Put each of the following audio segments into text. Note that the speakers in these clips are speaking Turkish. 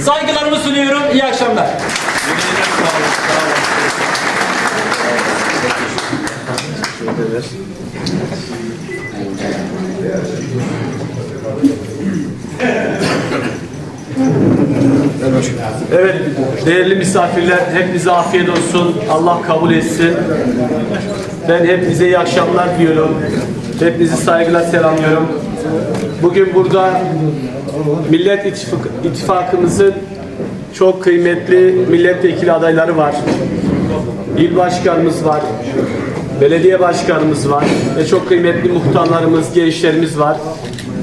Saygılarımı sunuyorum. İyi akşamlar. Evet, değerli misafirler, hepinize afiyet olsun. Allah kabul etsin. Ben hepinize iyi akşamlar diyorum. Hepinizi saygıyla selamlıyorum. Bugün burada Millet İttifak- İttifakımızın çok kıymetli milletvekili adayları var. İl başkanımız var. Belediye başkanımız var. Ve çok kıymetli muhtarlarımız, gençlerimiz var.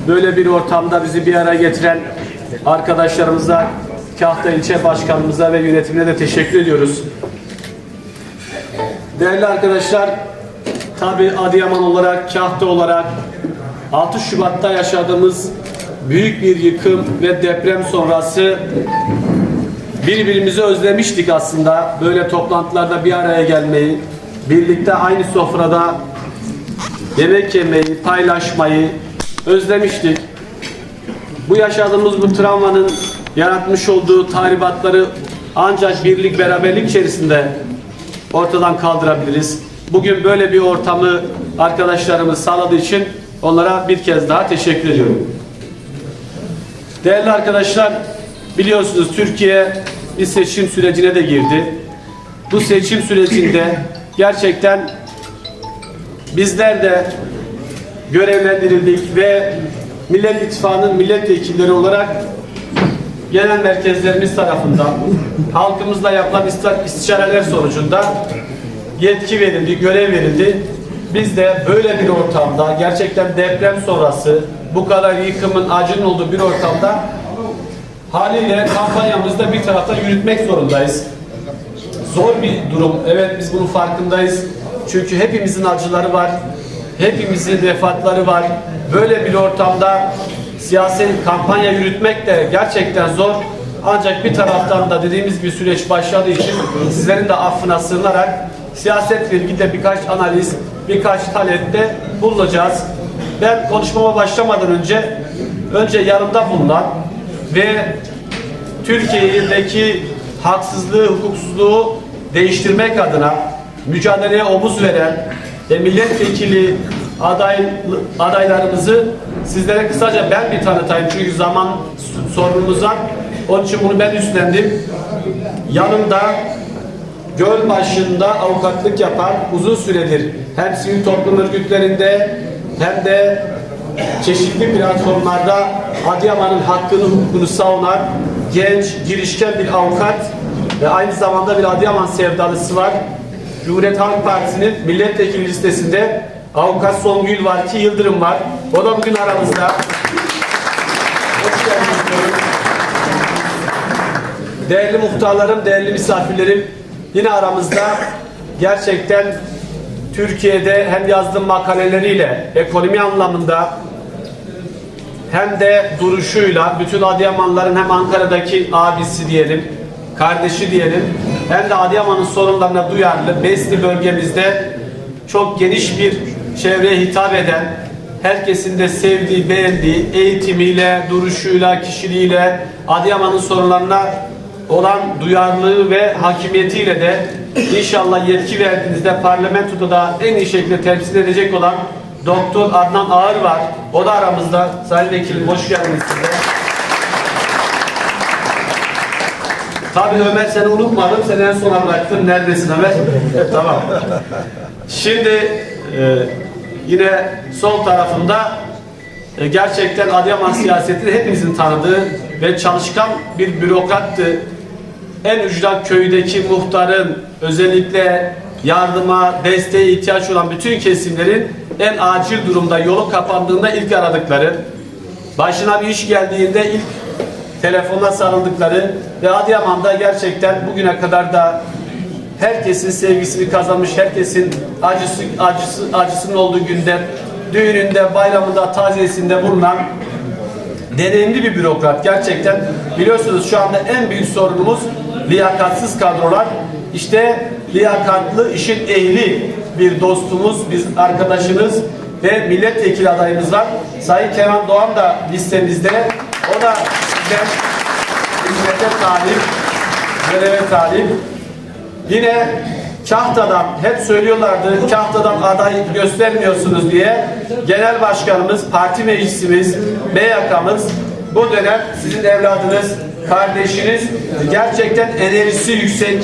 Böyle bir ortamda bizi bir araya getiren arkadaşlarımıza, Kahta ilçe başkanımıza ve yönetimine de teşekkür ediyoruz. Değerli arkadaşlar, tabi Adıyaman olarak, Kahta olarak 6 Şubat'ta yaşadığımız büyük bir yıkım ve deprem sonrası birbirimizi özlemiştik aslında. Böyle toplantılarda bir araya gelmeyi, birlikte aynı sofrada yemek yemeyi, paylaşmayı özlemiştik. Bu yaşadığımız bu travmanın yaratmış olduğu tahribatları ancak birlik beraberlik içerisinde ortadan kaldırabiliriz. Bugün böyle bir ortamı arkadaşlarımız sağladığı için onlara bir kez daha teşekkür ediyorum. Değerli arkadaşlar, biliyorsunuz Türkiye bir seçim sürecine de girdi. Bu seçim sürecinde gerçekten bizler de görevlendirildik ve Millet İttifakı'nın milletvekilleri olarak genel merkezlerimiz tarafından halkımızla yapılan istişareler sonucunda yetki verildi, görev verildi. Biz de böyle bir ortamda gerçekten deprem sonrası bu kadar yıkımın acının olduğu bir ortamda haliyle kampanyamızı da bir tarafta yürütmek zorundayız. Zor bir durum. Evet biz bunun farkındayız. Çünkü hepimizin acıları var. Hepimizin vefatları var. Böyle bir ortamda siyasi kampanya yürütmek de gerçekten zor. Ancak bir taraftan da dediğimiz gibi süreç başladığı için sizlerin de affına sığınarak siyasetle ilgili de birkaç analiz, birkaç talepte bulunacağız. Ben konuşmama başlamadan önce önce yanımda bulunan ve Türkiye'deki haksızlığı, hukuksuzluğu değiştirmek adına mücadeleye omuz veren ve milletvekili aday, adaylarımızı sizlere kısaca ben bir tanıtayım çünkü zaman sorunumuz var. Onun için bunu ben üstlendim. Yanımda göl başında avukatlık yapan uzun süredir hem sivil toplum örgütlerinde hem de çeşitli platformlarda Adıyaman'ın hakkını hukukunu savunan genç, girişken bir avukat ve aynı zamanda bir Adıyaman sevdalısı var. Cumhuriyet Halk Partisi'nin milletvekili listesinde avukat Songül var ki Yıldırım var. O da bugün aramızda. Hoş geldiniz. Değerli muhtarlarım, değerli misafirlerim yine aramızda gerçekten Türkiye'de hem yazdığım makaleleriyle ekonomi anlamında hem de duruşuyla bütün Adıyamanların hem Ankara'daki abisi diyelim, kardeşi diyelim hem de Adıyaman'ın sorunlarına duyarlı Besni bölgemizde çok geniş bir çevreye hitap eden herkesin de sevdiği, beğendiği eğitimiyle, duruşuyla, kişiliğiyle Adıyaman'ın sorunlarına olan duyarlılığı ve hakimiyetiyle de inşallah yetki verdiğinizde parlamentoda da en iyi şekilde temsil edecek olan Doktor Adnan Ağır var. O da aramızda. Sayın Vekilim hoş geldiniz size. Tabii Ömer seni unutmadım. Seni en sona bıraktım. Neredesin Ömer? tamam. Şimdi e, yine sol tarafında e, gerçekten Adıyaman siyasetini hepinizin tanıdığı ve çalışkan bir bürokrattı. En ücra köydeki muhtarın özellikle yardıma, desteğe ihtiyaç olan bütün kesimlerin en acil durumda yolu kapandığında ilk aradıkları, başına bir iş geldiğinde ilk telefonla sarıldıkları ve Adıyaman'da gerçekten bugüne kadar da herkesin sevgisini kazanmış, herkesin acısı, acısı, acısının olduğu günde, düğününde, bayramında, taziyesinde bulunan deneyimli bir bürokrat. Gerçekten biliyorsunuz şu anda en büyük sorunumuz liyakatsız kadrolar. İşte liyakatlı, işin ehli bir dostumuz, biz arkadaşınız ve milletvekili adayımız var. Sayın Kenan Doğan da listemizde. O da size hizmet talip, göreve talip. Yine Kahta'dan hep söylüyorlardı Kahta'dan aday göstermiyorsunuz diye genel başkanımız, parti meclisimiz, MYK'mız bu dönem sizin evladınız, kardeşiniz gerçekten enerjisi yüksek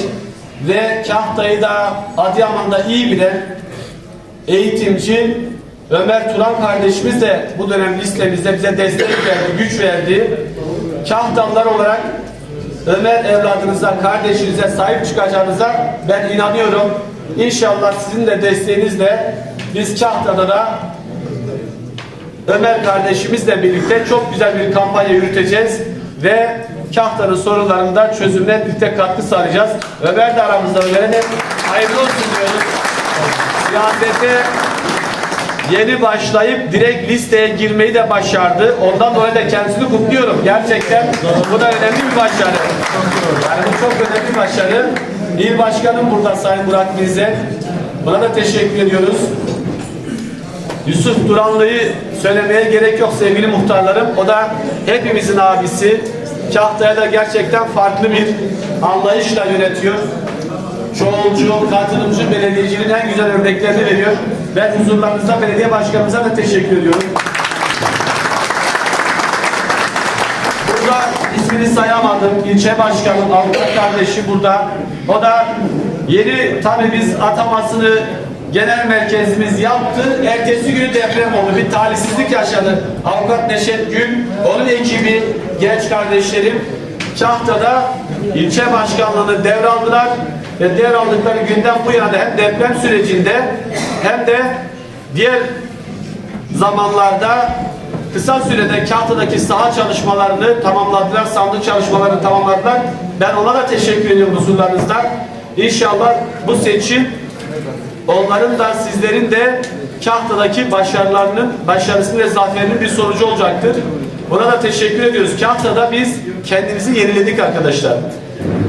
ve Kahta'yı da Adıyaman'da iyi bilen eğitimci Ömer Turan kardeşimiz de bu dönem listemizde bize destek verdi, güç verdi. Kahtalılar olarak Ömer evladınıza, kardeşinize sahip çıkacağınıza ben inanıyorum. İnşallah sizin de desteğinizle biz Kahta'da da Ömer kardeşimizle birlikte çok güzel bir kampanya yürüteceğiz ve Kahta'nın sorunlarında çözümüne birlikte katkı sağlayacağız. Ömer de aramızda Ömer'e de hayırlı olsun diyoruz. Siyasete yeni başlayıp direkt listeye girmeyi de başardı. Ondan dolayı da kendisini kutluyorum. Gerçekten bu da önemli bir başarı. Yani bu çok önemli bir başarı. İl Başkanım burada Sayın Murat Bilze. Buna da teşekkür ediyoruz. Yusuf Duranlı'yı söylemeye gerek yok sevgili muhtarlarım. O da hepimizin abisi. Kahta'ya da gerçekten farklı bir anlayışla yönetiyor. Çoğulcu, katılımcı belediyeciliğin en güzel örneklerini veriyor. Ben huzurlarınızda belediye başkanımıza da teşekkür ediyorum. Burada ismini sayamadım. İlçe başkanım, avukat kardeşi burada. O da yeni tabii biz atamasını genel merkezimiz yaptı. Ertesi günü deprem oldu. Bir talihsizlik yaşadı. Avukat Neşet Gül, onun ekibi, genç kardeşlerim Kahta'da ilçe başkanlığını devraldılar ve devraldıkları günden bu yana hem deprem sürecinde hem de diğer zamanlarda kısa sürede Kahta'daki saha çalışmalarını tamamladılar, sandık çalışmalarını tamamladılar. Ben ona da teşekkür ediyorum huzurlarınızda. İnşallah bu seçim onların da sizlerin de Kahta'daki başarılarının, başarısının ve zaferinin bir sonucu olacaktır. Buna da teşekkür ediyoruz. Kahta'da biz kendimizi yeniledik arkadaşlar.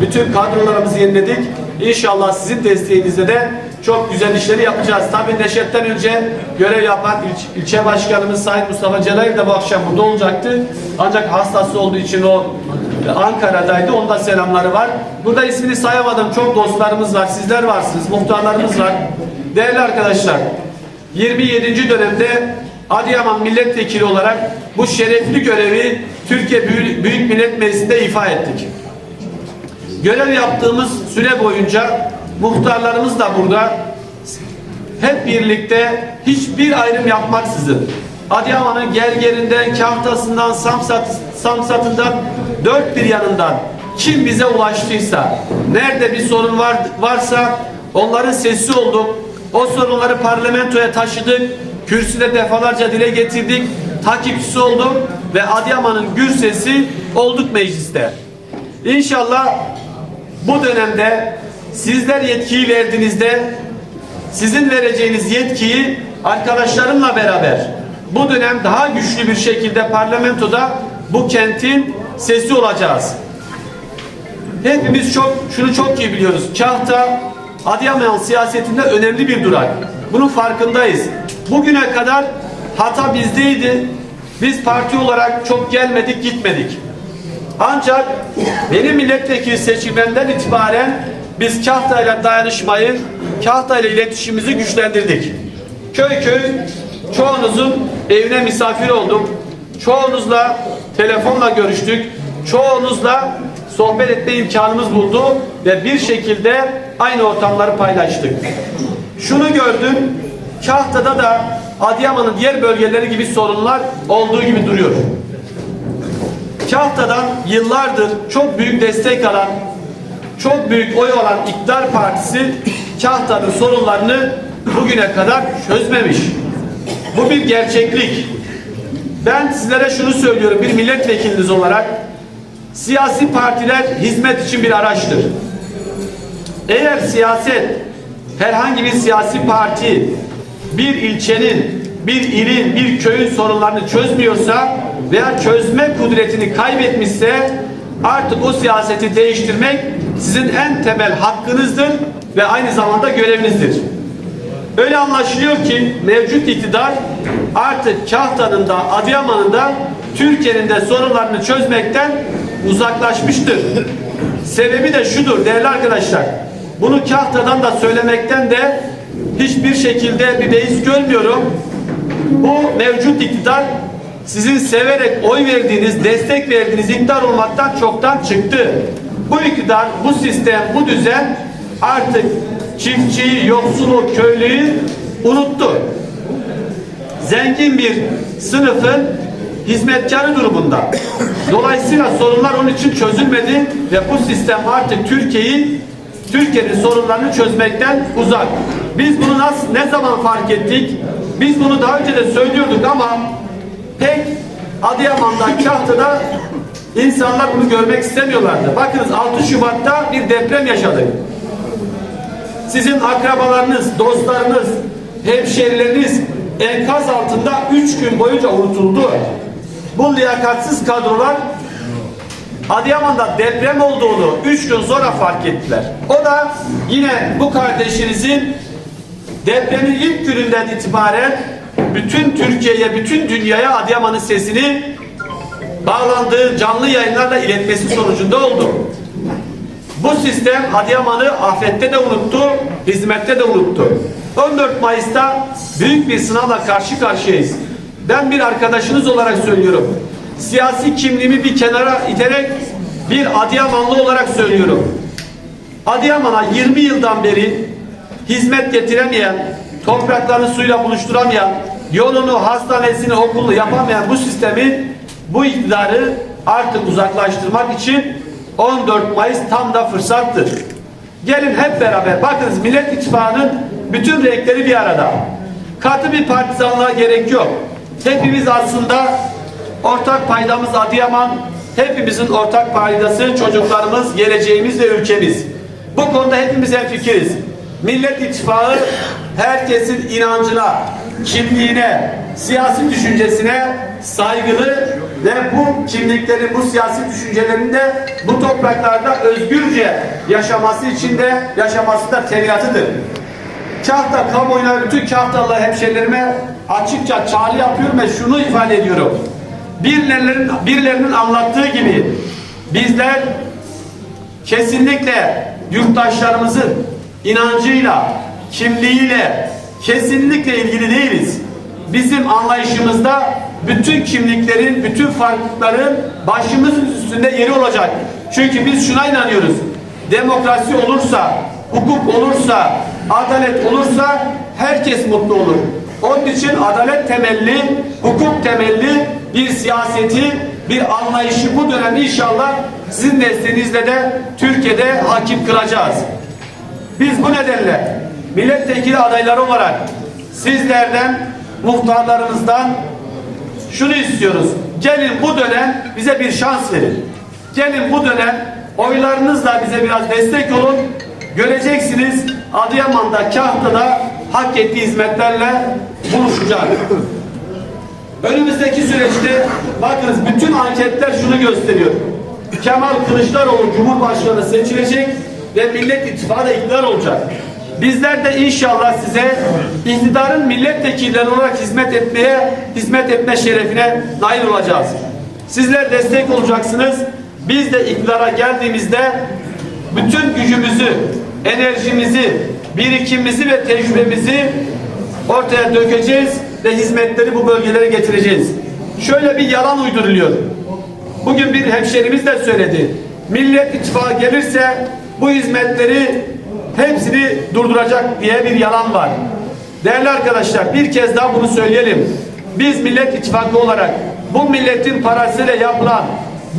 Bütün kadrolarımızı yeniledik. İnşallah sizin desteğinizle de çok güzel işleri yapacağız. Tabii Neşet'ten önce görev yapan il- ilçe başkanımız Sayın Mustafa Celal de bu akşam burada olacaktı. Ancak hastası olduğu için o e, Ankara'daydı. Onda selamları var. Burada ismini sayamadım. Çok dostlarımız var. Sizler varsınız. Muhtarlarımız var. Değerli arkadaşlar, 27. dönemde Adıyaman milletvekili olarak bu şerefli görevi Türkiye Büyük Millet Meclisi'nde ifa ettik. Görev yaptığımız süre boyunca muhtarlarımız da burada hep birlikte hiçbir ayrım yapmaksızın Adıyaman'ın gergerinden, kahtasından, Samsat, Samsat'ından dört bir yanından kim bize ulaştıysa, nerede bir sorun var, varsa onların sesi olduk. O sorunları parlamentoya taşıdık. Kürsüde defalarca dile getirdik. Takipçisi olduk ve Adıyaman'ın gür sesi olduk mecliste. İnşallah bu dönemde sizler yetkiyi verdiğinizde sizin vereceğiniz yetkiyi arkadaşlarımla beraber bu dönem daha güçlü bir şekilde parlamentoda bu kentin sesi olacağız. Hepimiz çok şunu çok iyi biliyoruz. Kahta Adıyaman siyasetinde önemli bir durak. Bunun farkındayız. Bugüne kadar hata bizdeydi. Biz parti olarak çok gelmedik gitmedik. Ancak benim milletvekili seçimlerinden itibaren biz Kahta ile dayanışmayı, Kahta ile iletişimimizi güçlendirdik. Köy köy çoğunuzun evine misafir olduk. Çoğunuzla telefonla görüştük. Çoğunuzla sohbet etme imkanımız buldu ve bir şekilde aynı ortamları paylaştık. Şunu gördüm, Kahta'da da Adıyaman'ın diğer bölgeleri gibi sorunlar olduğu gibi duruyor. Kahta'dan yıllardır çok büyük destek alan, çok büyük oy olan iktidar partisi Kahta'nın sorunlarını bugüne kadar çözmemiş. Bu bir gerçeklik. Ben sizlere şunu söylüyorum bir milletvekiliniz olarak siyasi partiler hizmet için bir araçtır. Eğer siyaset herhangi bir siyasi parti bir ilçenin, bir ilin, bir köyün sorunlarını çözmüyorsa veya çözme kudretini kaybetmişse artık o siyaseti değiştirmek sizin en temel hakkınızdır ve aynı zamanda görevinizdir. Öyle anlaşılıyor ki mevcut iktidar artık Kahta'nın da Adıyaman'ın da Türkiye'nin de sorunlarını çözmekten uzaklaşmıştır. Sebebi de şudur değerli arkadaşlar. Bunu kahtadan da söylemekten de hiçbir şekilde bir beis görmüyorum. Bu mevcut iktidar sizin severek oy verdiğiniz, destek verdiğiniz iktidar olmaktan çoktan çıktı. Bu iktidar, bu sistem, bu düzen artık çiftçiyi, yoksulu, köylüyü unuttu. Zengin bir sınıfın hizmetkarı durumunda. Dolayısıyla sorunlar onun için çözülmedi ve bu sistem artık Türkiye'yi Türkiye'nin sorunlarını çözmekten uzak. Biz bunu nasıl ne zaman fark ettik? Biz bunu daha önce de söylüyorduk ama pek Adıyaman'da, Kahtı'da insanlar bunu görmek istemiyorlardı. Bakınız 6 Şubat'ta bir deprem yaşadık. Sizin akrabalarınız, dostlarınız, hemşerileriniz enkaz altında 3 gün boyunca unutuldu. Bu liyakatsiz kadrolar Adıyaman'da deprem olduğunu 3 gün sonra fark ettiler. O da yine bu kardeşinizin depremin ilk gününden itibaren bütün Türkiye'ye, bütün dünyaya Adıyaman'ın sesini bağlandığı canlı yayınlarla iletmesi sonucunda oldu. Bu sistem Adıyaman'ı afette de unuttu, hizmette de unuttu. 14 Mayıs'ta büyük bir sınavla karşı karşıyayız. Ben bir arkadaşınız olarak söylüyorum. Siyasi kimliğimi bir kenara iterek bir Adıyamanlı olarak söylüyorum. Adıyaman'a 20 yıldan beri hizmet getiremeyen, topraklarını suyla buluşturamayan, yolunu, hastanesini, okulunu yapamayan bu sistemi, bu iktidarı artık uzaklaştırmak için 14 Mayıs tam da fırsattır. Gelin hep beraber bakınız Millet İttifakı'nın bütün renkleri bir arada. Katı bir partizanlığa gerek yok. Hepimiz aslında ortak paydamız Adıyaman, hepimizin ortak paydası çocuklarımız, geleceğimiz ve ülkemiz. Bu konuda hepimiz hemfikiriz. Millet İttifakı herkesin inancına, kimliğine, siyasi düşüncesine saygılı ve bu kimliklerin, bu siyasi düşüncelerin de bu topraklarda özgürce yaşaması için de yaşaması da teminatıdır. Kahta kamuoyuna bütün Kahtalı hemşerilerime açıkça çağrı yapıyorum ve şunu ifade ediyorum. Birilerinin, birilerinin anlattığı gibi bizler kesinlikle yurttaşlarımızın inancıyla, kimliğiyle kesinlikle ilgili değiliz. Bizim anlayışımızda bütün kimliklerin, bütün farklılıkların başımızın üstünde yeri olacak. Çünkü biz şuna inanıyoruz. Demokrasi olursa, hukuk olursa, adalet olursa herkes mutlu olur. Onun için adalet temelli, hukuk temelli bir siyaseti, bir anlayışı bu dönem inşallah sizin desteğinizle de Türkiye'de hakim kılacağız. Biz bu nedenle milletvekili adayları olarak sizlerden, muhtarlarımızdan şunu istiyoruz. Gelin bu dönem bize bir şans verin. Gelin bu dönem oylarınızla bize biraz destek olun. Göreceksiniz Adıyaman'da, Kahta'da hak ettiği hizmetlerle buluşacak. Önümüzdeki süreçte bakınız bütün anketler şunu gösteriyor. Kemal Kılıçdaroğlu Cumhurbaşkanı seçilecek ve Millet İttifakı da iktidar olacak. Bizler de inşallah size iktidarın milletvekilleri olarak hizmet etmeye, hizmet etme şerefine nail olacağız. Sizler destek olacaksınız. Biz de iktidara geldiğimizde bütün gücümüzü, enerjimizi, birikimimizi ve tecrübemizi ortaya dökeceğiz ve hizmetleri bu bölgelere getireceğiz. Şöyle bir yalan uyduruluyor. Bugün bir hemşerimiz de söyledi. Millet İttifakı gelirse bu hizmetleri hepsini durduracak diye bir yalan var. Değerli arkadaşlar bir kez daha bunu söyleyelim. Biz Millet İttifakı olarak bu milletin parasıyla yapılan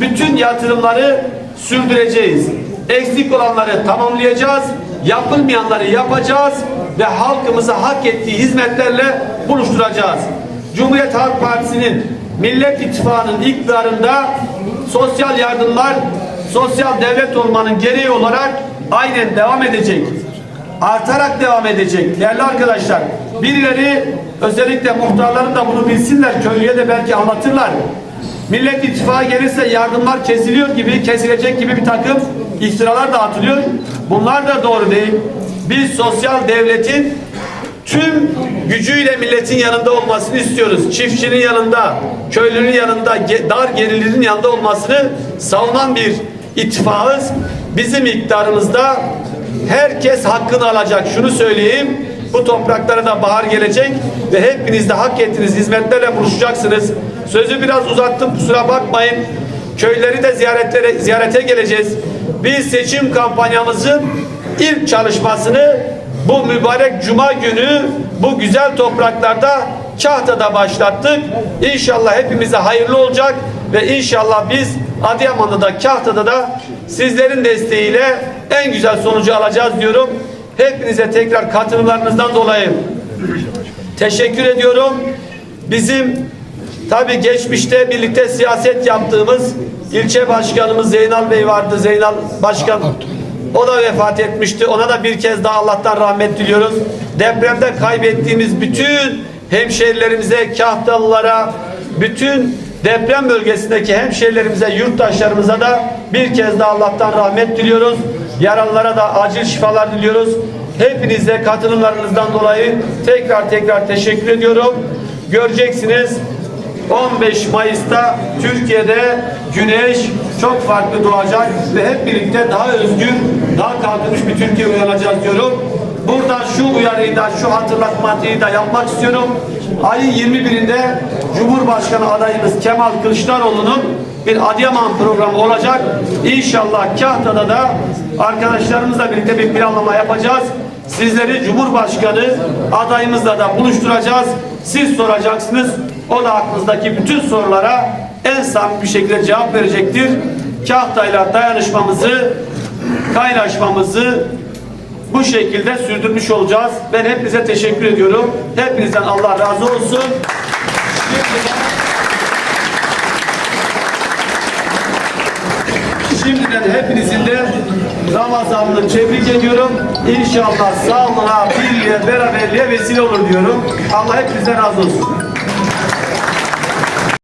bütün yatırımları sürdüreceğiz. Eksik olanları tamamlayacağız. Yapılmayanları yapacağız ve halkımıza hak ettiği hizmetlerle buluşturacağız. Cumhuriyet Halk Partisi'nin Millet İttifakı'nın iktidarında sosyal yardımlar sosyal devlet olmanın gereği olarak aynen devam edecek. Artarak devam edecek. Değerli arkadaşlar, birileri özellikle muhtarların da bunu bilsinler, köylüye de belki anlatırlar. Millet İttifakı gelirse yardımlar kesiliyor gibi, kesilecek gibi bir takım iftiralar da atılıyor. Bunlar da doğru değil. Biz sosyal devletin tüm gücüyle milletin yanında olmasını istiyoruz. Çiftçinin yanında, köylünün yanında, dar gelirlerin yanında olmasını savunan bir ittifakız. Bizim iktidarımızda herkes hakkını alacak. Şunu söyleyeyim. Bu topraklara da bahar gelecek ve hepiniz de hak ettiğiniz hizmetlerle buluşacaksınız. Sözü biraz uzattım kusura bakmayın. Köyleri de ziyaretlere, ziyarete geleceğiz. Biz seçim kampanyamızın ilk çalışmasını bu mübarek cuma günü bu güzel topraklarda Kahta'da başlattık. İnşallah hepimize hayırlı olacak ve inşallah biz Adıyaman'da da Kahta'da da sizlerin desteğiyle en güzel sonucu alacağız diyorum. Hepinize tekrar katılımlarınızdan dolayı teşekkür ediyorum. Bizim tabi geçmişte birlikte siyaset yaptığımız ilçe başkanımız Zeynal Bey vardı. Zeynal Başkan o da vefat etmişti. Ona da bir kez daha Allah'tan rahmet diliyoruz. Depremde kaybettiğimiz bütün hemşehrilerimize, Kahtalılara, bütün deprem bölgesindeki hemşehrilerimize, yurttaşlarımıza da bir kez daha Allah'tan rahmet diliyoruz. Yaralılara da acil şifalar diliyoruz. Hepinize katılımlarınızdan dolayı tekrar tekrar teşekkür ediyorum. Göreceksiniz 15 Mayıs'ta Türkiye'de güneş çok farklı doğacak ve hep birlikte daha özgür, daha kalkınmış bir Türkiye uyanacağız diyorum. Buradan şu uyarıyı da, şu hatırlatmayı da yapmak istiyorum. Ayın 21'inde Cumhurbaşkanı adayımız Kemal Kılıçdaroğlu'nun bir Adıyaman programı olacak. İnşallah Kahta'da da arkadaşlarımızla birlikte bir planlama yapacağız. Sizleri Cumhurbaşkanı adayımızla da buluşturacağız. Siz soracaksınız. O da aklınızdaki bütün sorulara en samimi bir şekilde cevap verecektir. Kahta'yla dayanışmamızı, kaynaşmamızı bu şekilde sürdürmüş olacağız. Ben hepinize teşekkür ediyorum. Hepinizden Allah razı olsun. Şimdiden hepinizin de Ramazan'ını tebrik ediyorum. İnşallah sağlığa, birliğe, beraberliğe vesile olur diyorum. Allah hepinizden razı olsun.